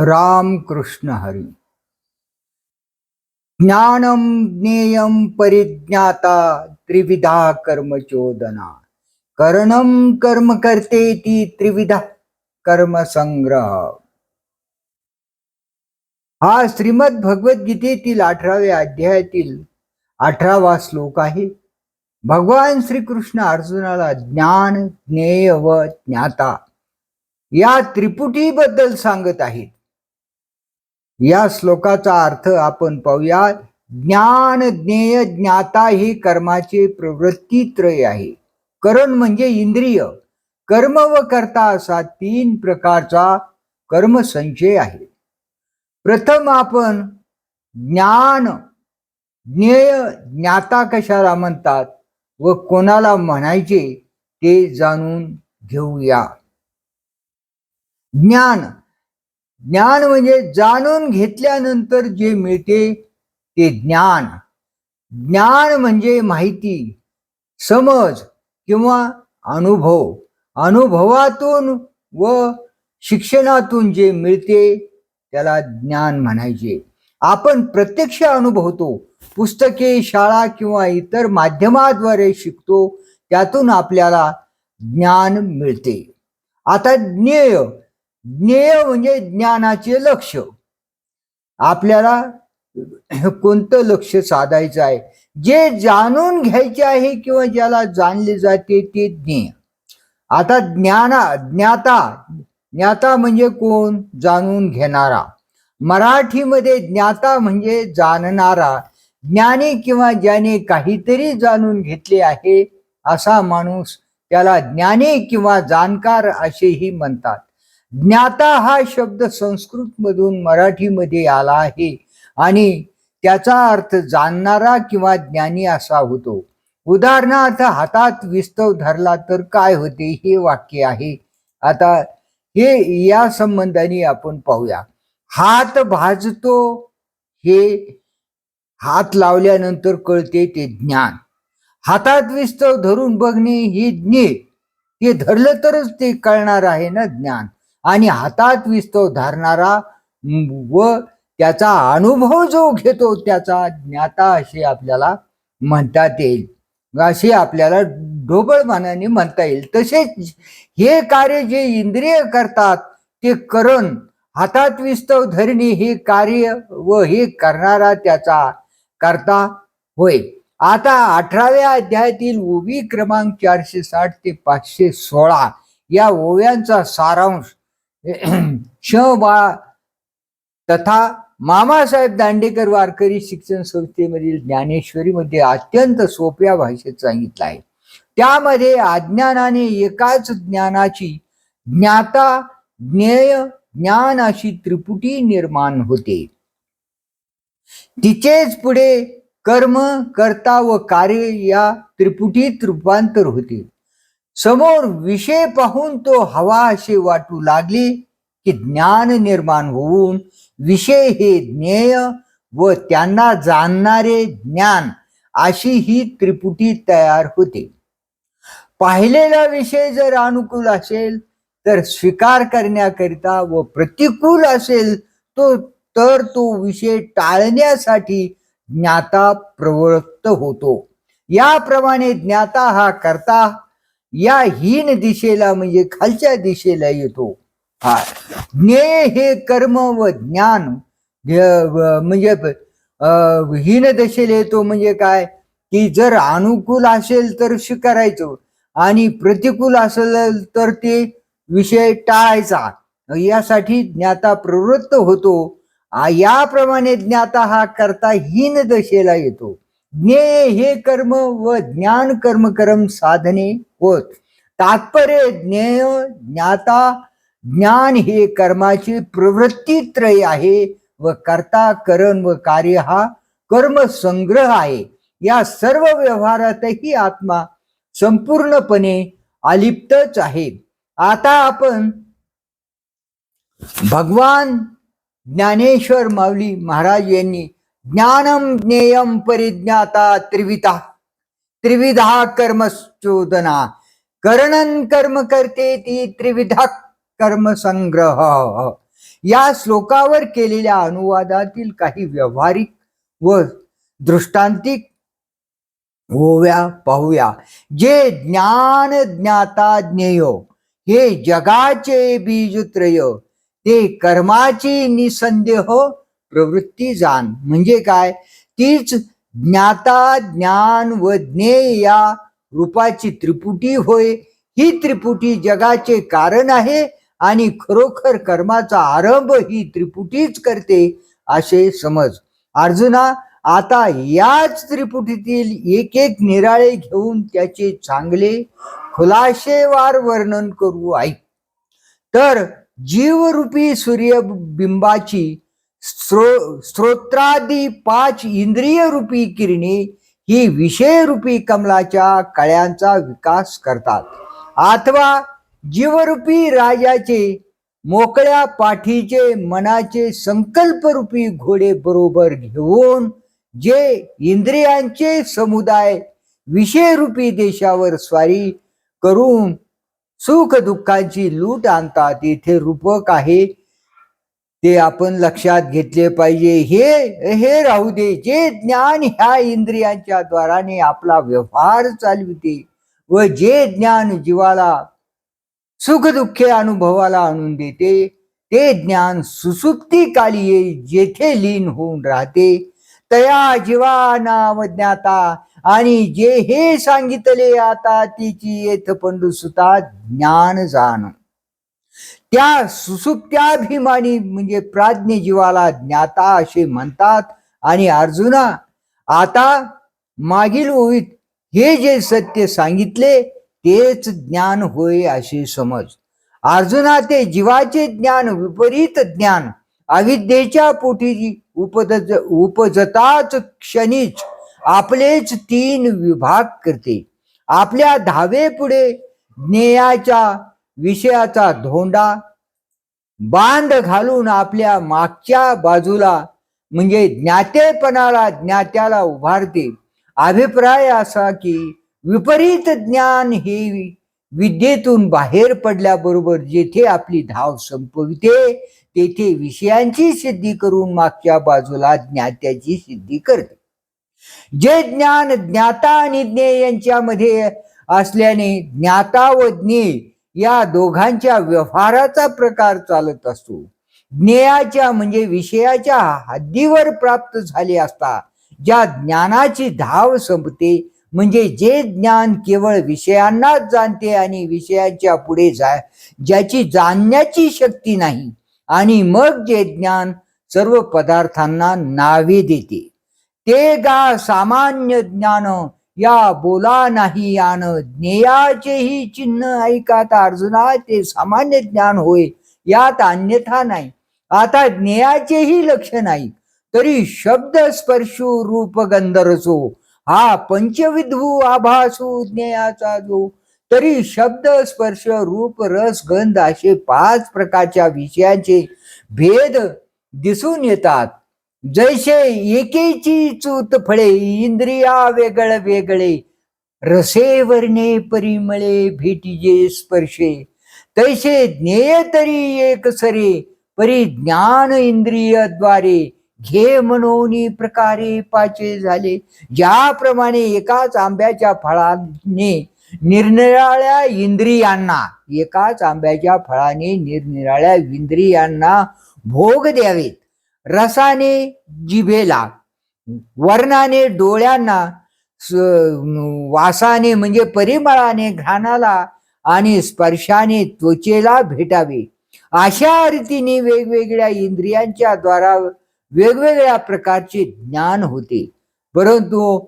राम कृष्ण हरी। ज्ञानम ज्ञेयम परिज्ञाता त्रिविधा कर्मचोदना। करणम कर्म करते ती त्रिविधा कर्म संग्रह। हा श्रीमद भगवद्गीतेतील अठराव्या अध्यायातील अठरावा श्लोक आहे। भगवान श्रीकृष्ण अर्जुनाला ज्ञान ज्ञेय व ज्ञाता या त्रिपुटीबद्दल सांगत आहेत। या श्लोकाचा अर्थ आपण पाहूया. ज्ञान ज्ञेय ज्ञाता ही कर्माचे प्रवृत्ती त्रय आहे. करण म्हणजे इंद्रिय. कर्म व कर्ता असा तीन प्रकारचा कर्म संचय आहे. प्रथम आपण ज्ञान ज्ञेय ज्ञाता कशाला म्हणतात व कोणाला म्हणायचे ते जाणून घेऊया. ज्ञान ज्ञान म्हणजे जाणून घेतल्यानंतर जे मिळते ते ज्ञान. ज्ञान म्हणजे माहिती समज किंवा अनुभव. अनुभवातून व शिक्षणातून जे मिळते त्याला ज्ञान म्हणायचे. आपण प्रत्यक्ष अनुभवतो. पुस्तके शाळा किंवा इतर माध्यमाद्वारे शिकतो त्यातून आपल्याला ज्ञान मिळते. आता ज्ञेय ज्ञेय म्हणजे ज्ञानाचे लक्ष. आपल्याला कोणतं लक्ष साधायचं आहे? जे जाणून घ्यायचे आहे किंवा ज्याला जाणले जाते ते ज्ञेय. आता ज्ञाना ज्ञाता ज्ञाता म्हणजे कोण? जाणून घेणारा. मराठीमध्ये ज्ञाता म्हणजे जाणणारा. ज्ञानी किंवा ज्याने काहीतरी जाणून घेतले आहे असा माणूस त्याला ज्ञानी किंवा जाणकार असेही म्हणतात. ज्ञाता हा शब्द संस्कृत मधून मराठीमध्ये आला आहे आणि त्याचा अर्थ जाणणारा किंवा ज्ञानी असा होतो. उदाहरणार्थ हातात विस्तव धरला तर काय होते हे वाक्य आहे. आता हे या संबंधाने आपण पाहूया. हात भाजतो हे हात लावल्यानंतर कळते ते ज्ञान. हातात विस्तव धरून बघणे हे ज्ञे ते धरलं तरच ते कळणार आहे ना ज्ञान. आणि हातात विस्तव धरणारा व त्याचा अनुभव जो घेतो त्याचा ज्ञाता असे आपल्याला म्हणतात येईल. असे आपल्याला ढोबळमानाने म्हणता येईल. तसेच हे कार्य जे इंद्रिय करतात ते करण हातात विस्तव धरणे हे कार्य व हे करणारा त्याचा करता होय. आता अठराव्या अध्यायातील ओवी क्रमांक चारशे साठ ते पाचशे सोळा या ओव्यांचा सारांश श बा. तथा मामासाहेब दांडेकर वारकरी शिक्षण संस्थेमधील ज्ञानेश्वरीमध्ये अत्यंत सोप्या भाषेत सांगितलं आहे. त्यामध्ये अज्ञानाने एकाच ज्ञानाची ज्ञाता ज्ञेय ज्ञान अशी त्रिपुटी निर्माण होते. तिचेच पुढे कर्म कर्ता व कार्य या त्रिपुटीत रूपांतर होते. समोर विषय पाहून तो हवा असे वाटू लागले की ज्ञान निर्माण होऊन विषय हे ज्ञेय व त्यांना जाणणारे ज्ञान अशी ही त्रिपुटी तयार होते. पाहिलेला विषय जर अनुकूल असेल तर स्वीकार करण्याकरिता व प्रतिकूल असेल तो तर तो विषय टाळण्यासाठी ज्ञाता प्रवृत्त होतो. याप्रमाणे ज्ञाता हा करता या हीन दिशेला म्हणजे खालच्या दिशेला येतो. हा. ज्ञेय हे कर्म व ज्ञान म्हणजे हीन दशेला येतो म्हणजे काय? की जर अनुकूल असेल तर स्वीकारायचं आणि प्रतिकूल असेल तर ते विषय टाळायचा. यासाठी ज्ञाता प्रवृत्त होतो. याप्रमाणे ज्ञाता हा करता हीन दशेला येतो. ज्ञेय हे कर्म व ज्ञान कर्म कर्म साधने होत. तात्पर्य ज्ञेय ज्ञाता ज्ञान हे कर्माची प्रवृत्ती त्रय आहे व कर्ता करण व कार्य हा कर्म संग्रह आहे. या सर्व व्यवहारातही आत्मा संपूर्णपणे अलिप्तच आहे. आता आपण भगवान ज्ञानेश्वर माऊली महाराज यांनी ज्ञानम ज्ञेयम परिज्ञाता त्रिविधा। त्रिविधा कर्मचोदना करणन कर्म करते ती त्रिविधा कर्म संग्रह या श्लोकावर केलेल्या अनुवादातील काही व्यावहारिक व दृष्टांतिक ओव्या पाहूया। जे ज्ञान ज्ञाता ज्ञेय हे जगाचे बीजत्रय ते कर्माची निसंदेह प्रवृत्ती जाण. म्हणजे काय? तीच ज्ञाता ज्ञान व ज्ञेय या रूपाची त्रिपुटी होय. ही त्रिपुटी जगाचे कारण आहे आणि खरोखर कर्माचा आरंभ ही त्रिपुटीच करते असे समज. अर्जुना आता याच त्रिपुटीतील एक एक निराळे घेऊन त्याचे चांगले खुलाशेवार वर्णन करू ऐक तर जीवरूपी सूर्यबिंबाची स्रो स्त्रोत्रादी पाच इंद्रिय रूपी किरणे ही विषयरूपी कमलाच्या कळ्यांचा विकास करतात. अथवा जीवरूपी राजाचे मोकळ्या पाठीचे मनाचे संकल्परूपी घोडे बरोबर घेऊन जे इंद्रियांचे समुदाय विषयरूपी देशावर स्वारी करून सुख दुःखांची लूट आणतात इथे रूपक आहे. ते आपण लक्षात घेतले पाहिजे. हे हे राहू दे. जे ज्ञान ह्या इंद्रियांच्या द्वाराने आपला व्यवहार चालविते व जे ज्ञान जीवाला सुखदुःखे अनुभवाला आणून देते ते ज्ञान सुसुप्ती काली जेथे लीन होऊन राहते. तया जीवा नाम ज्ञाता. आणि जे हे सांगितले आता तिची येथ पंडुसुता ज्ञान जाण. त्या सुसुप्त्याभिमानी म्हणजे प्राज्ञ जीवाला ज्ञाता असे म्हणतात. आणि अर्जुना आता मागील ओळीत हे जे सत्य सांगितले तेच ज्ञान होय असे समज. अर्जुना ते जीवाचे ज्ञान विपरीत ज्ञान अविद्येच्या पोटी उपज उपजताच क्षणीच आपलेच तीन विभाग करते. आपल्या धावे पुढे ज्ञेयाच्या विषयाचा धोंडा बांध घालून आपल्या मागच्या बाजूला म्हणजे ज्ञातेपणाला ज्ञात्याला उभारते. अभिप्राय असा की विपरीत ज्ञान हे विद्येतून बाहेर पडल्याबरोबर जेथे आपली धाव संपविते तेथे विषयांची सिद्धी करून मागच्या बाजूला ज्ञात्याची सिद्धी करते. जे ज्ञान ज्ञाता आणि ज्ञेय यांच्यामध्ये असल्याने ज्ञाता व ज्ञेय या दोघांच्या व्यवहाराचा प्रकार चालत असतो. ज्ञेयाच्या म्हणजे विषयाच्या हद्दीवर प्राप्त झाले असता ज्या ज्ञानाची धाव संपते म्हणजे जे ज्ञान केवळ विषयांनाच जाणते आणि विषयांच्या पुढे जा ज्याची जाणण्याची शक्ती नाही आणि मग जे ज्ञान सर्व पदार्थांना नावे देते. ते गा सामान्य ज्ञान या बोला नाही यान ज्ञेयाचेही चिन्ह ऐकात अर्जुना ते सामान्य ज्ञान होय यात अन्यथा नाही. आता ज्ञेयाचेही लक्ष नाही तरी शब्द स्पर्शू रूप गंधरसो हा पंचविधू आभासू ज्ञेयाचा जो तरी शब्द स्पर्श रूप रस गंध असे पाच प्रकारच्या विषयांचे भेद दिसून येतात. जैसे एकेची चूत फळे इंद्रिया वेगळ वेगळे. रसे वर्णे परिमळे भेटीजे स्पर्शे. तैसे ज्ञेय तरी एक सरे परी ज्ञान इंद्रियद्वारे घे मनोनी प्रकारे पाचे झाले. ज्याप्रमाणे एकाच आंब्याच्या फळाने निरनिराळ्या इंद्रियांना एकाच आंब्याच्या फळाने निरनिराळ्या इंद्रियांना भोग द्यावेत. रसाने जिभेला वर्णाने डोळ्यांना वासाने म्हणजे परिमळाने घाणाला आणि स्पर्शाने त्वचेला भेटावे. अशा रीतीने वेगवेगळ्या इंद्रियांच्या द्वारा वेगवेगळ्या प्रकारचे ज्ञान होते. परंतु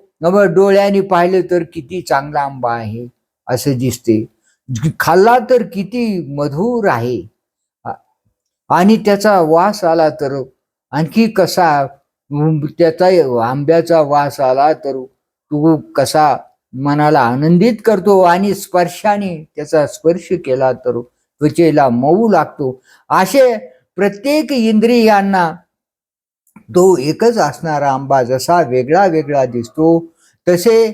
डोळ्याने पाहिलं तर किती चांगला आंबा आहे असं दिसते. खाल्ला तर किती मधुर आहे. आणि त्याचा वास आला तर आणखी कसा त्याचा आंब्याचा वास आला तर तू कसा मनाला आनंदित करतो आणि स्पर्शाने त्याचा स्पर्श केला तर त्वचेला मऊ लागतो. असे प्रत्येक इंद्रियांना तो एकच असणारा आंबा जसा वेगळा वेगळा दिसतो तसे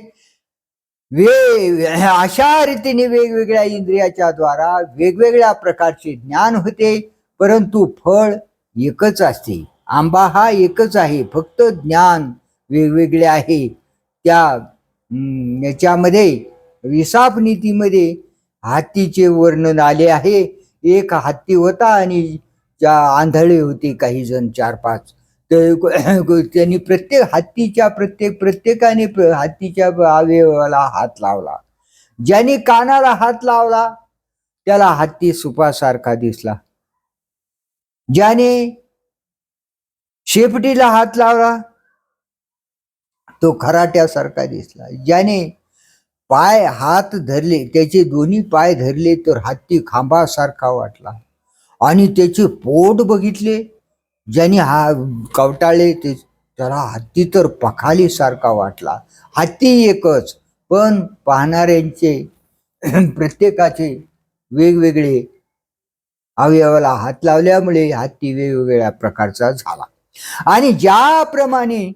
वे अशा रीतीने वेगवेगळ्या इंद्रियाच्या द्वारा वेगवेगळ्या प्रकारचे ज्ञान होते परंतु फळ एकच असते. आंबा हा एकच आहे. फक्त ज्ञान वेगवेगळे आहे. त्या याच्यामध्ये विसाप नीतीमध्ये हत्तीचे वर्णन आले आहे. एक हत्ती होता आणि ज्या आंधळे होते काही जण चार पाच. तर त्यांनी प्रत्येक हत्तीच्या प्रत्येक प्रत्येकाने प्र- हत्तीच्या अवयवाला हात लावला. ज्याने कानाला हात लावला त्याला हत्ती सुपासारखा दिसला. ज्याने शेपटीला हात लावला. तो खराट्यासारखा दिसला. ज्याने पाय हात धरले त्याचे दोन्ही पाय धरले तर हत्ती खांबासारखा वाटला. आणि त्याचे पोट बघितले. ज्याने हा कवटाळले ते त्याला हत्ती तर पखालीसारखा वाटला. हत्ती एकच पण पाहणाऱ्यांचे प्रत्येकाचे वेगवेगळे अवयवाला हात लावल्यामुळे हत्ती वेगवेगळ्या प्रकारचा झाला. आणि ज्याप्रमाणे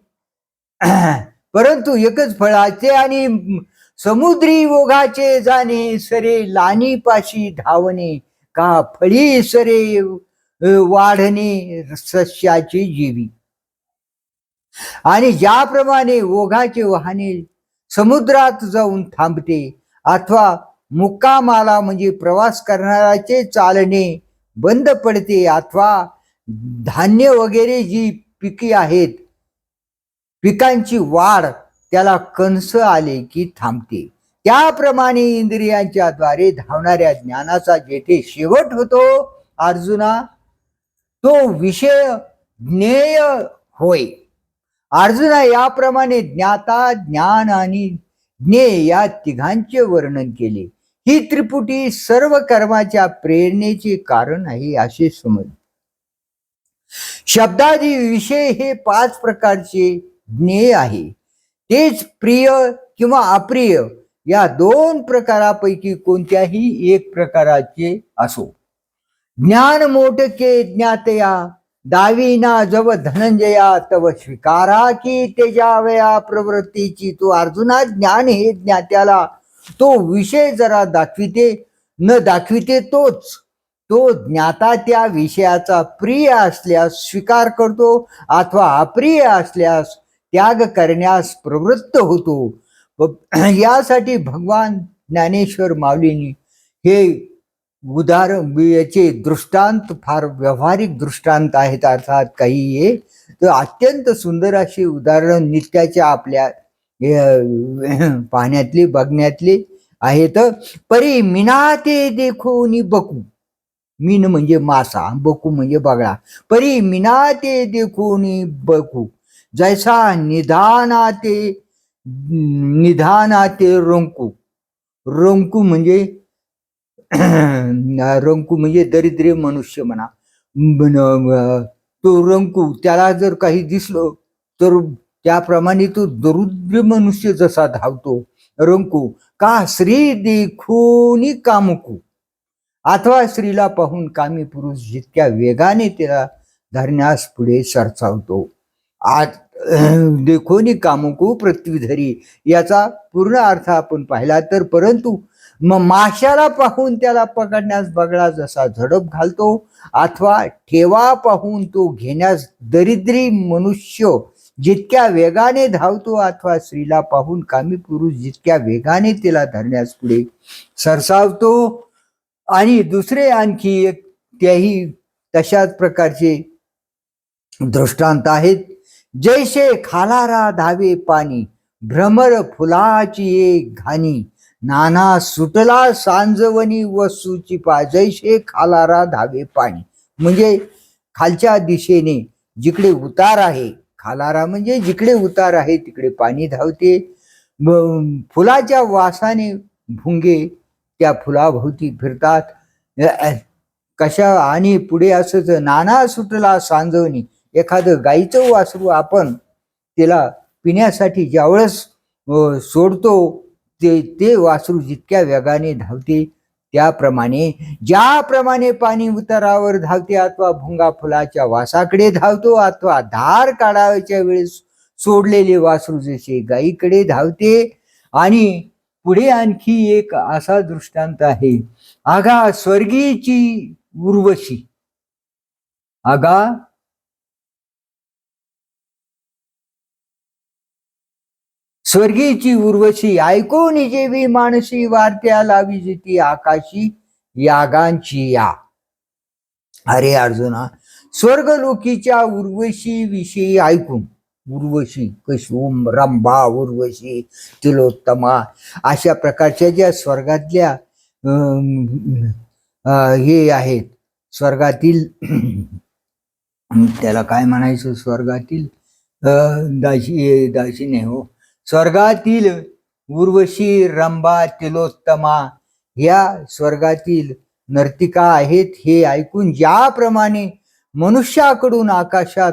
परंतु एकच फळाचे आणि समुद्री ओघाचे जाणे सरे लानीपाशी धावणे का फळी सरे वाढणे सस्याचे जीवी. आणि ज्याप्रमाणे ओघाचे वाहने समुद्रात जाऊन थांबते अथवा मुक्कामाला म्हणजे प्रवास करणाराचे चालणे बंद पडते अथवा धान्य वगैरे जी पिके आहेत पिकांची वाढ त्याला कंस आले की थांबते. त्याप्रमाणे इंद्रियांच्या द्वारे धावणाऱ्या ज्ञानाचा जेथे शेवट होतो अर्जुना तो विषय ज्ञेय होय. अर्जुना याप्रमाणे ज्ञाता ज्ञान आणि ज्ञेय या तिघांचे वर्णन केले. ही त्रिपुटी सर्व कर्माच्या प्रेरणेचे कारण आहे असे समज शब्दादी विषय हे पाच प्रकारचे ज्ञेय आहे. तेच प्रिय किंवा अप्रिय या दोन प्रकारापैकी कोणत्याही एक प्रकाराचे असो. ज्ञान मोटके ज्ञातया दावीना जव धनंजया तव स्वीकारा की तेजावया प्रवृत्तीची. तो अर्जुना ज्ञान हे ज्ञात्याला तो विषय जरा दाखविते न दाखविते तोच. तो ज्ञाता त्या विषयाचा प्रिय असल्यास स्वीकार करतो अथवा अप्रिय असल्यास त्याग करण्यास प्रवृत्त होतो. यासाठी भगवान ज्ञानेश्वर माऊलींनी हे उदाहरण याचे दृष्टांत फार व्यावहारिक दृष्टांत आहेत अर्थात काही हे तर अत्यंत सुंदर अशी उदाहरण नित्याच्या आपल्या पाहण्यातली बघण्यातली आहेत. परी मिना ते नि बकू मीन म्हणजे मासा बकू म्हणजे बगळा परी मिना ते देखून बकू. जैसा निधाना ते निधाना ते रंकू. रंकू म्हणजे रंकू म्हणजे दरिद्री मनुष्य म्हणा. तो रंकू त्याला जर काही दिसलो तर त्याप्रमाणे तो दरिद्र मनुष्य जसा धावतो रंकू. का श्री देखून कामकू. अथवा स्त्रीला पाहून कामी पुरुष जितक्या वेगाने तिला धरण्यास पुढे सरसावतो. आज देखोनी कामुकू पृथ्वीधरी याचा पूर्ण अर्थ आपण पाहिला तर परंतु मग माशाला पाहून त्याला पकडण्यास बगळा जसा झडप घालतो अथवा ठेवा पाहून तो घेण्यास दरिद्री मनुष्य जितक्या वेगाने धावतो अथवा स्त्रीला पाहून कामी पुरुष जितक्या वेगाने तिला धरण्यास पुढे सरसावतो आणि दुसरे आणखी एक त्याही तशाच प्रकारचे दृष्टांत आहेत. जैसे खालारा धावे पाणी भ्रमर फुलाची एक घाणी नाना सुटला सांजवनी वस्तूची पा जैसे खालारा धावे पाणी. म्हणजे खालच्या दिशेने जिकडे उतार आहे खालारा म्हणजे जिकडे उतार आहे तिकडे पाणी धावते. फुलाच्या वासाने भुंगे त्या फुलाभोवती फिरतात. कशा आणि पुढे असंच नाना सुटला सांजवणी एखादं गाईचं वासरू आपण तिला पिण्यासाठी ज्यावेळेस सोडतो ते ते वासरू जितक्या वेगाने धावते त्याप्रमाणे ज्याप्रमाणे पाणी उतारावर धावते अथवा भुंगा फुलाच्या वासाकडे धावतो अथवा धार काढायच्या वेळेस सोडलेले वासरू जसे गाईकडे धावते आणि पुढे आणखी एक असा दृष्टांत आहे. आगा स्वर्गीची उर्वशी. आगा स्वर्गीची उर्वशी. ऐकून जेवी मानसी वार्त्या लावी जिती आकाशी यागांची या. अरे अर्जुना स्वर्गलोकीच्या उर्वशी विषयी ऐकून. उर्वशी कशुम रंभा उर्वशी तिलोत्तमा अशा प्रकारच्या ज्या स्वर्गातल्या हे आहेत स्वर्गातील त्याला काय म्हणायचं? स्वर्गातील दाशी दाशी नाही हो. स्वर्गातील उर्वशी रंभा तिलोत्तमा या स्वर्गातील नर्तिका आहेत हे ऐकून ज्याप्रमाणे मनुष्याकडून आकाशात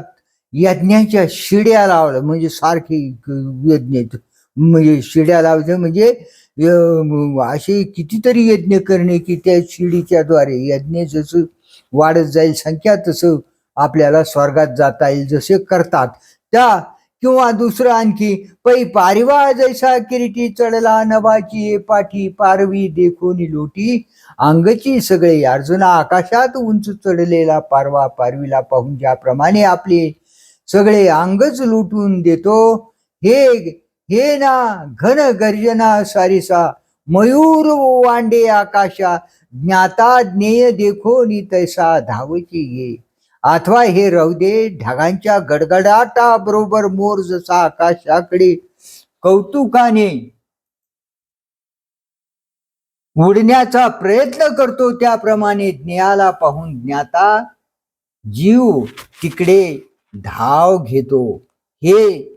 यज्ञाच्या शिड्या लावल्या म्हणजे सारखी यज्ञ म्हणजे शिड्या लावल्या म्हणजे असे कितीतरी यज्ञ करणे की त्या शिडीच्या द्वारे यज्ञ जसं वाढत जाईल संख्या तसं आपल्याला स्वर्गात जाता येईल जसे करतात. त्या किंवा दुसरं आणखी पै पारिवा जैसा किरीटी चढला नभाची पाठी पारवी देखून लोटी. अंगची सगळे अर्जुना आकाशात उंच चढलेला पारवा पारवीला पाहून ज्याप्रमाणे आपले सगळे अंगच लुटून देतो. हे हे ना घन गर्जना सारिसा मयूर वांडे आकाशा ज्ञाता ज्ञेय देखो नि तैसा धावची ये. अथवा हे रवदे ढगांच्या गडगडाटा बरोबर मोर जसा आकाशाकडे कौतुकाने उडण्याचा प्रयत्न करतो त्याप्रमाणे ज्ञाला पाहून ज्ञाता जीव तिकडे धाव घेतो. हे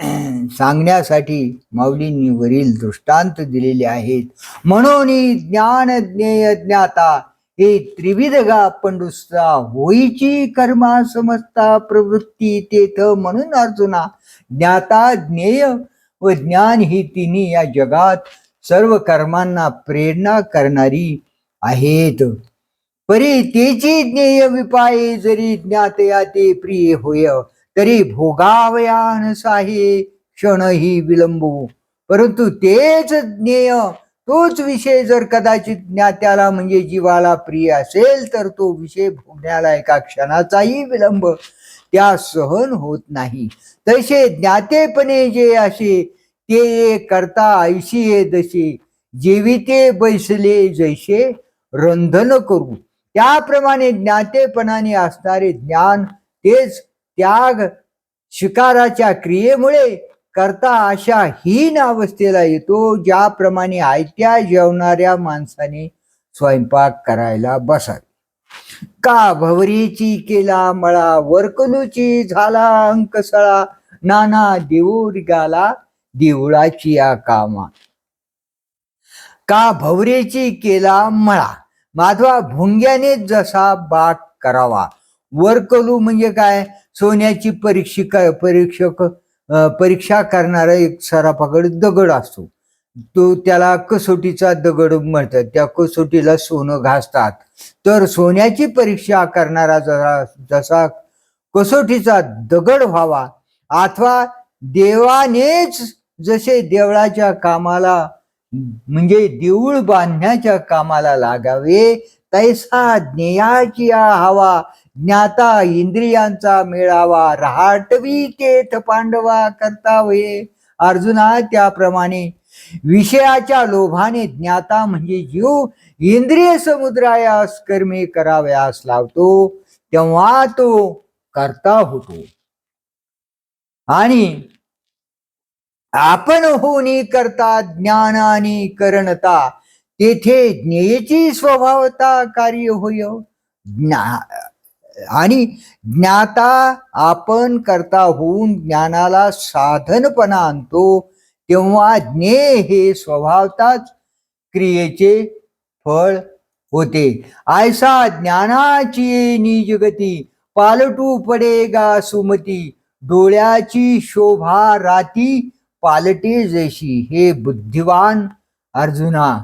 सांगण्यासाठी माऊलींनी वरील दृष्टांत दिलेले आहेत. म्हणून ज्ञान ज्ञेय ज्ञाता हे त्रिविध गा पंडुस्ता होईची कर्मा समजता प्रवृत्ती तेथ म्हणून अर्जुना ज्ञाता ज्ञेय व ज्ञान ही तिन्ही या जगात सर्व कर्मांना प्रेरणा करणारी आहेत. परी तेची ज्ञेय विपाये जरी ज्ञातया ते प्रिय होय तरी भोगावयान साहे क्षणही विलंबू. परंतु तेच ज्ञेय तोच विषय जर कदाचित ज्ञात्याला म्हणजे जीवाला प्रिय असेल तर तो विषय भोगण्याला एका क्षणाचाही विलंब त्या सहन होत नाही. तसे ज्ञातेपणे जे असे ते करता ऐशी ये दशे जेविते बैसले जैसे रंधन करू. त्याप्रमाणे ज्ञातेपणाने असणारे ज्ञान तेच त्याग शिकाराच्या क्रियेमुळे करता अशा हीन अवस्थेला येतो ज्याप्रमाणे आयत्या जेवणाऱ्या माणसाने स्वयंपाक करायला बसावे. का भवरीची केला मळा वरकलूची झाला अंकसळा नाना देऊर गाला देवळाची या कामा का भवरेची केला मळा माधवा भोंग्याने जसा बाग करावा. वरकलू म्हणजे काय? सोन्याची परीक्षिक परीक्षक परीक्षा करणारा एक सरापाकड दगड असतो. तो त्याला कसोटीचा दगड म्हणतात. त्या कसोटीला सोनं घासतात. तर सोन्याची परीक्षा करणारा जरा जसा कसोटीचा दगड व्हावा अथवा देवानेच जसे देवळाच्या कामाला म्हणजे देऊळ बांधण्याच्या कामाला लागावे तैसा ज्ञेयाची हवा ज्ञाता इंद्रियांचा मेळावा रहाटवी तेथ पांडवा करता अर्जुना त्याप्रमाणे विषयाच्या लोभाने ज्ञाता म्हणजे जीव इंद्रिय समुद्रायास कर्मे कराव्यास लावतो तेव्हा तो करता होतो. आणि आपण होणी करता ज्ञानाने करणता. तेथे ज्ञेयची स्वभावता कार्य होय. ज्ञा आणि ज्ञाता आपण करता होऊन ज्ञानाला साधनपणा आणतो तेव्हा ज्ञेय हे स्वभावताच क्रियेचे फळ होते. आयसा ज्ञानाची निजगती पालटू पडेगा सुमती. डोळ्याची शोभा राती पालटी जैशी हे बुद्धिवान अर्जुना.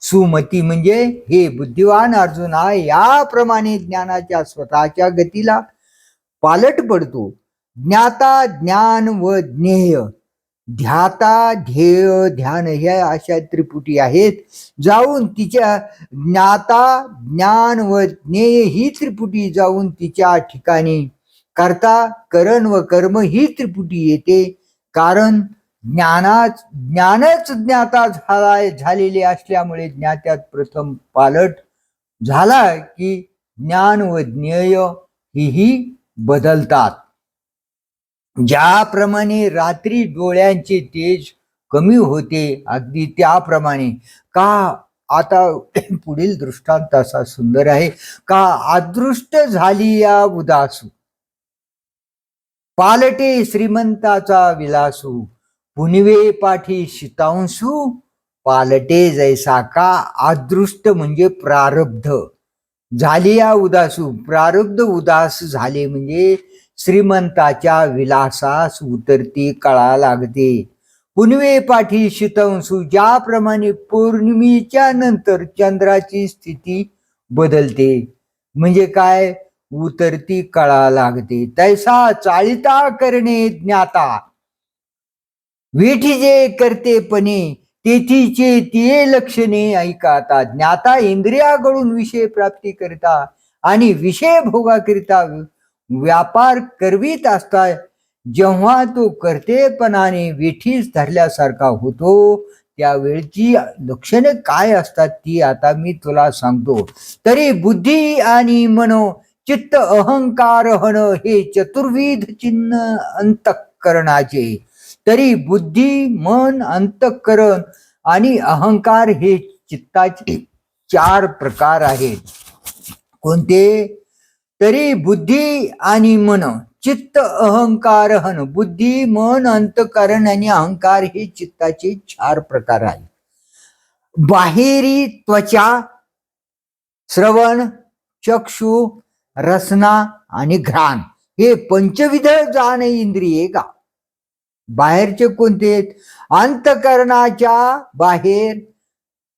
सुमती म्हणजे हे बुद्धिवान अर्जुना याप्रमाणे ज्ञानाच्या स्वतःच्या गतीला पालट पडतो. ज्ञाता ज्ञान व ज्ञेय. ध्याता ध्येय ध्यान ह्या अशा त्रिपुटी आहेत जाऊन तिच्या ज्ञाता ज्ञान व ज्ञेय ही त्रिपुटी जाऊन तिच्या ठिकाणी. करता करण व कर्म ही त्रिपुटी येते. कारण ज्ञानाच ज्ञानच ज्ञाता झालाय झालेली असल्यामुळे ज्ञात्यात प्रथम पालट झाला की ज्ञान व ज्ञेय हीही बदलतात. ज्याप्रमाणे रात्री डोळ्यांचे तेज कमी होते अगदी त्याप्रमाणे. का आता पुढील दृष्टांत असा सुंदर आहे. का अदृष्ट झाली या उदासू पालटे श्रीमंताचा विलासू पुनवे पाठी शितांशू पालटे जैसा का अदृष्ट म्हणजे प्रारब्ध. झाली या उदासू प्रारब्ध उदास झाले म्हणजे श्रीमंताच्या विलासास उतरती कळा लागते. पुनवे पाठी शितंसू ज्याप्रमाणे पौर्णिमेच्या नंतर चंद्राची स्थिती बदलते. म्हणजे काय? उतरती कळा लागते. तैसा चालिता करणे ज्ञाता. वेठीजे करतेपणे तेथीचे ते लक्षणे ऐकाता. ज्ञाता इंद्रियाकडून विषय प्राप्ती करता आणि विषय भोगाकरिता व्यापार करवीत असता. जेव्हा तो करतेपणाने विठीस धरल्यासारखा होतो त्यावेळची लक्षणे काय असतात ती आता मी तुला सांगतो. तरी बुद्धी आणि मनो चित्त अहंकार हण हे चतुर्विध चिन्ह अंतकरणाचे. तरी बुद्धी मन अंतकरण आणि अहंकार हे चित्ताचे चार प्रकार आहेत. कोणते? तरी बुद्धी आणि मन. चित्त अहंकार हन बुद्धी मन अंतकरण आणि अहंकार हे चित्ताचे चार प्रकार आहेत. बाहेरी त्वचा श्रवण चक्षु रसना आणि घ्राण. हे पंचविध जाण इंद्रिये का? बाहेरचे कोणते? आहेत अंतकरणाच्या बाहेर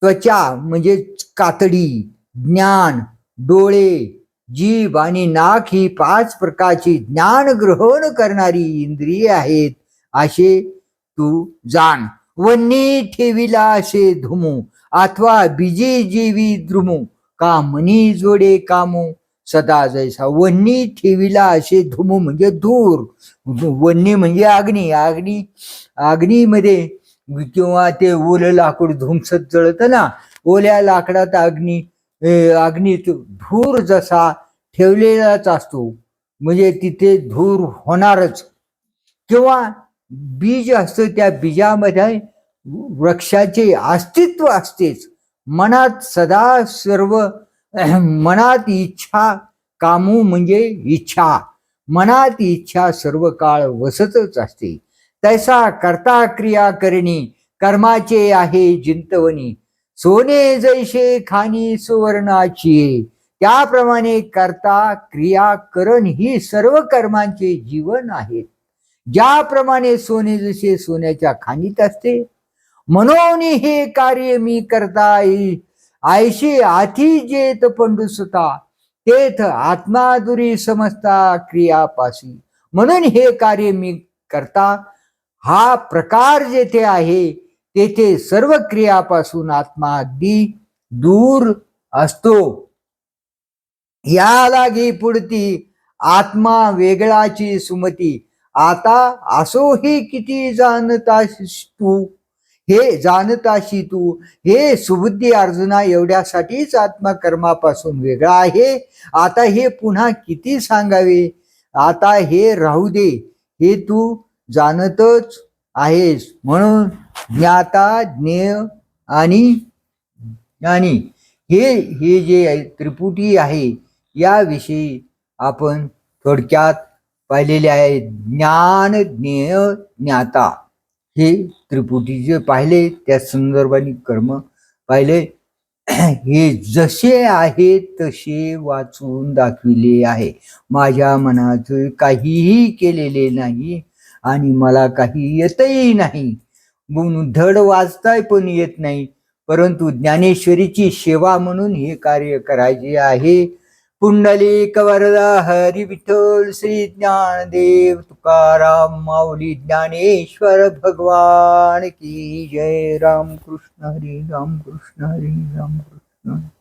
त्वचा म्हणजे कातडी ज्ञान डोळे जीभ आणि नाक ही पाच प्रकारची ज्ञान ग्रहण करणारी इंद्रिये आहेत असे तू जाण. वन्नी ठेविला असे धुमू अथवा बिजे जीवी द्रुमू का मनी जोडे कामू? सदा जैसा। वन्नी ठेवीला असे धुमू म्हणजे धूर वन्नी म्हणजे अग्नी अग्नी अग्नीमध्ये किंवा ते ओलं लाकूड धुमसत जळत ना ओल्या लाकडात अग्नी अग्नीत धूर जसा ठेवलेलाच असतो म्हणजे तिथे धूर होणारच. किंवा बीज असतं त्या बीजामध्ये वृक्षाचे अस्तित्व असतेच. मनात सदा सर्व मनात इच्छा कामू म्हणजे इच्छा. मनात इच्छा सर्व काळ वसतच असते. तैसा करता क्रिया करणी कर्माचे आहे जिंतवणी. सोने जैसे खानी सुवर्णाची. त्याप्रमाणे करता क्रिया करण ही सर्व कर्मांचे जीवन आहे. ज्याप्रमाणे सोने जसे सोन्याच्या खाणीत असते. म्हणून हे कार्य मी करता येईल. आयशी आधी जेत पंडुसता तेथ आत्मादुरी समजता क्रियापासी म्हणून हे कार्य मी करता हा प्रकार जेथे आहे तेथे सर्व क्रियापासून आत्मा अगदी दूर असतो. या लागी पुढती आत्मा वेगळाची सुमती. आता असोही किती जाणता तू हे जाणताशी तू. हे सुबुद्धी अर्जुना एवढ्यासाठीच आत्मकर्मापासून वेगळा आहे. आता हे पुन्हा किती सांगावे? आता हे राहू दे. हे तू जाणतच आहेस. म्हणून ज्ञाता ज्ञेय आणि ज्ञानी हे हे जे त्रिपुटी आहे याविषयी आपण थोडक्यात पाहिलेले आहे. ज्ञान ज्ञेय ज्ञाता. हे त्रिपुटी जे पाहिले त्या संदर्भाने कर्म पाहिले हे जसे आहे तसे वाचून दाखविले आहे. माझ्या मनात काहीही केलेले नाही आणि मला काही येतही नाही. म्हणून धड वाचताय पण येत नाही. परंतु ज्ञानेश्वरीची सेवा म्हणून हे कार्य करायचे आहे. पुंडलिक वरदा हरी विठ्ठल श्री ज्ञानदेव तुकाराम माऊली ज्ञानेश्वर भगवान की जय. राम कृष्ण हरी राम कृष्ण हरी राम. कृष्ण